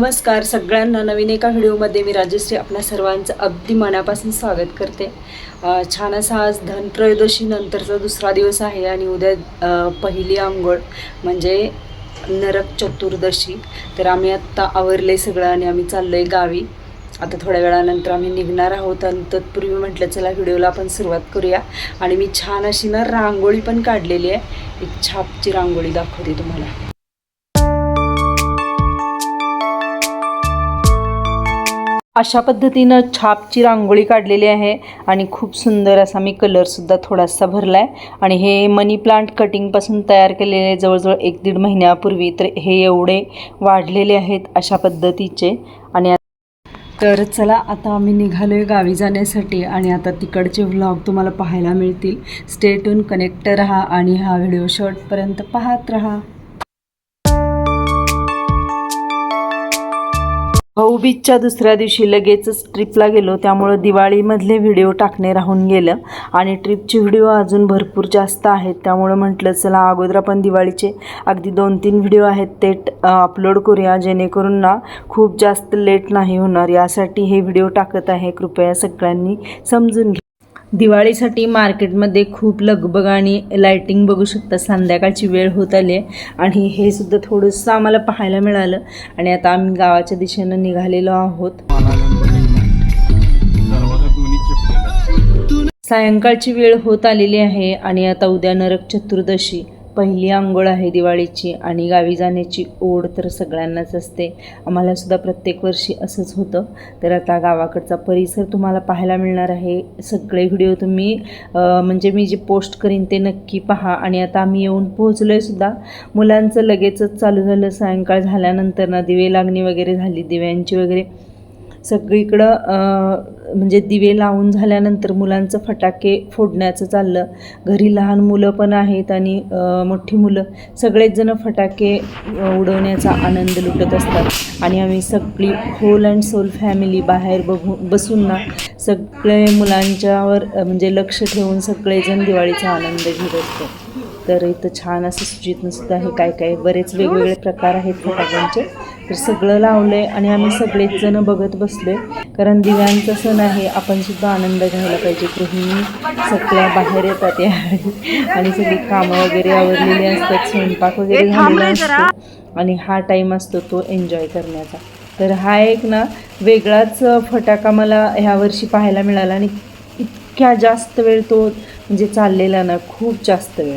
नमस्कार सगळ्यांना नवीन एका व्हिडिओमध्ये मी राजश्री आपल्या सर्वांचं अगदी मनापासून स्वागत करते. छान असा आज धनत्रयोदशी नंतरचा दुसरा दिवस आहे आणि उद्या पहिली आंघोळ म्हणजे नरक चतुर्दशी. तर आम्ही आत्ता आवरले सगळं आणि आम्ही चाललो आहे गावी. आता थोड्या वेळानंतर आम्ही निघणार आहोत आणि तत्पूर्वी म्हटलं चला व्हिडिओला आपण सुरुवात करूया. आणि मी छान अशी ना रांगोळी पण काढलेली आहे. एक छापची रांगोळी दाखवते तुम्हाला. अशा पद्धतीनं छापची रांगोळी काढलेली आहे आणि खूप सुंदर असा मी कलरसुद्धा थोडासा भरला आहे आणि हे मनी प्लांट कटिंगपासून तयार केलेले जवळजवळ एक दीड महिन्यापूर्वी तर हे एवढे वाढलेले आहेत अशा पद्धतीचे. आणि तर चला आता आम्ही निघालो आहे गावी जाण्यासाठी आणि आता तिकडचे व्लॉग तुम्हाला पाहायला मिळतील. स्टेटून कनेक्ट राहा आणि हा व्हिडिओ शॉर्टपर्यंत पाहत राहा. भाऊबीजच्या दुसऱ्या दिवशी लगेचच ट्रिपला गेलो. त्यामुळं दिवाळीमधले व्हिडिओ टाकणे राहून गेलं. आणि ट्रिपचे व्हिडिओ अजून भरपूर जास्त आहेत. त्यामुळं म्हटलं चला अगोदर आपण दिवाळीचे अगदी दोन तीन व्हिडिओ आहेत ते अपलोड करूया. जेणेकरून ना खूप जास्त लेट नाही होणार. यासाठी हे व्हिडिओ टाकत आहे. कृपया सगळ्यांनी समजून घ्या. दिवाळीसाठी मार्केटमध्ये खूप लगबग आणि लाईटिंग बघू शकता संध्याकाळची वेळ होत आली आहे आणि हे सुद्धा थोडंसं आम्हाला पाहायला मिळालं. आणि आता आम्ही गावाच्या दिशेनं निघालेलो आहोत. सायंकाळची वेळ होत आलेली आहे आणि आता उद्या नरक चतुर्दशी. पहिली आंघोळ आहे दिवाळीची आणि गावी जाण्याची ओढ तर सगळ्यांनाच असते. आम्हालासुद्धा प्रत्येक वर्षी असंच होतं. तर आता गावाकडचा परिसर तुम्हाला पाहायला मिळणार आहे. सगळे व्हिडिओ तुम्ही म्हणजे मी जे पोस्ट करीन ते नक्की पहा. आणि आता आम्ही येऊन पोहोचलो आहे सुद्धा. मुलांचं लगेचच चालू झालं. सायंकाळ झाल्यानंतर ना दिवे लागणी वगैरे झाली दिव्यांची वगैरे. सगळीकडं म्हणजे दिवे लावून झाल्यानंतर मुलांचं फटाके फोडण्याचं चाललं. घरी लहान मुलं पण आहेत आणि मोठी मुलं. सगळेच जण फटाके उडवण्याचा आनंद लुटत असतात. आणि आम्ही सगळी होल अँड सोल फॅमिली बाहेर बघू बसून ना सगळे मुलांच्यावर म्हणजे लक्ष ठेवून सगळेजण दिवाळीचा आनंद घेत असतो. तर इथं छान असं सुचितनं नसतं हे काय काय बरेच वेगवेगळे प्रकार आहेत फटाक्यांचे. तर सगळं लावलं आहे आणि आम्ही सगळेच जण बघत बसलो आहे कारण दिव्यांचा सण आहे आपण सुद्धा आनंद घ्यायला पाहिजे. गृहिणी सगळ्या बाहेर येतात यावेळी आणि सगळी कामं वगैरे आवरलेली असतात स्वयंपाक वगैरे झालेला असतो. आणि हा टाईम असतो तो एन्जॉय करण्याचा. तर हा एक ना वेगळाच फटाका मला ह्या वर्षी पाहायला मिळाला आणि इतक्या जास्त वेळ तो म्हणजे चाललेला ना खूप जास्त वेळ.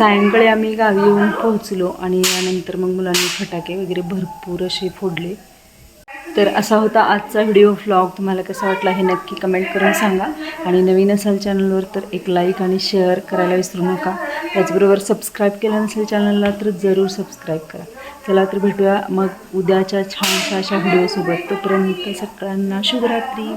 सायंकाळी आम्ही गावी येऊन पोहोचलो आणि यानंतर मग मुलांनी फटाके वगैरे भरपूर असे फोडले. तर असा होता आजचा व्हिडिओ व्लॉग तुम्हाला कसा वाटला हे नक्की कमेंट करून सांगा. आणि नवीन असाल चॅनलवर तर एक लाईक आणि शेअर करायला विसरू नका. त्याचबरोबर सबस्क्राईब केलं नसेल चॅनलला तर जरूर सबस्क्राईब करा. चला तर भेटूया मग उद्याच्या छानशा अशा व्हिडिओसोबत तोपर्यंत सगळ्यांना शुभरात्री.